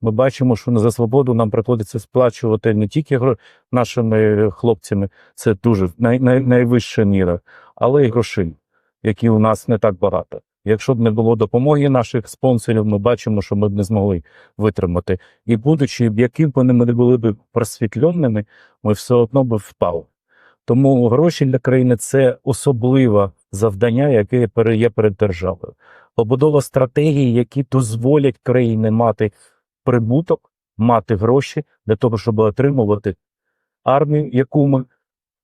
Ми бачимо, що за свободу нам приходиться сплачувати не тільки нашими хлопцями, це дуже най, най, найвища міра, але й грошей, які у нас не так багато. Якщо б не було допомоги наших спонсорів, ми бачимо, що ми б не змогли витримати. І будучи, яким б вони не були б просвітленими, ми все одно б впали. Тому гроші для країни це особливе завдання, яке є перед державою. Побудова стратегії, які дозволять країні мати прибуток, мати гроші для того, щоб отримувати армію, яку ми,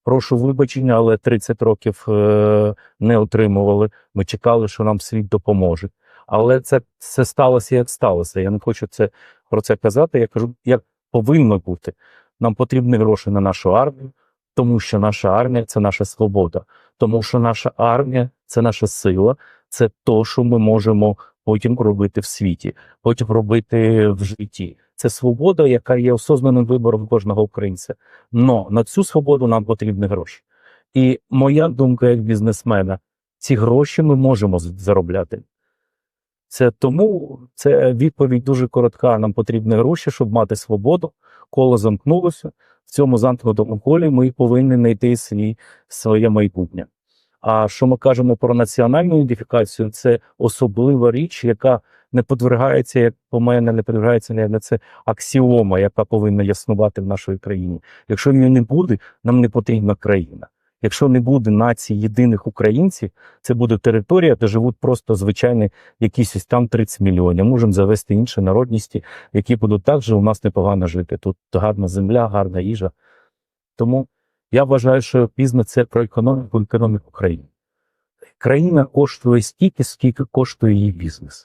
прошу вибачення, але 30 років е, не отримували. Ми чекали, що нам світ допоможе. Але це, це сталося як сталося. Я не хочу це, про це казати. Я кажу, як повинно бути. Нам потрібні гроші на нашу армію, тому що наша армія це наша свобода, тому що наша армія це наша сила, це то, що ми можемо потім робити в світі, потім робити в житті. Це свобода, яка є осознаним вибором кожного українця. Но на цю свободу нам потрібні гроші. І моя думка як бізнесмена, ці гроші ми можемо заробляти. Це тому це відповідь дуже коротка. Нам потрібні гроші, щоб мати свободу. Коло замкнулося. Цьому замкнутому колі ми повинні знайти свій, своє майбутнє. А що ми кажемо про національну ідентифікацію, це особлива річ, яка не подвергається, як по мене, не подвергається не це аксіома, яка повинна існувати в нашій країні. Якщо її не буде, нам не потрібна країна. Якщо не буде нації єдиних українців, це буде територія, де живуть просто звичайні якісь ось там 30 мільйонів. Можемо завести інші народності, які будуть також у нас непогано жити. Тут гарна земля, гарна їжа. Тому я вважаю, що пізно це про економіку, економіку країни. Країна коштує стільки, скільки коштує її бізнес.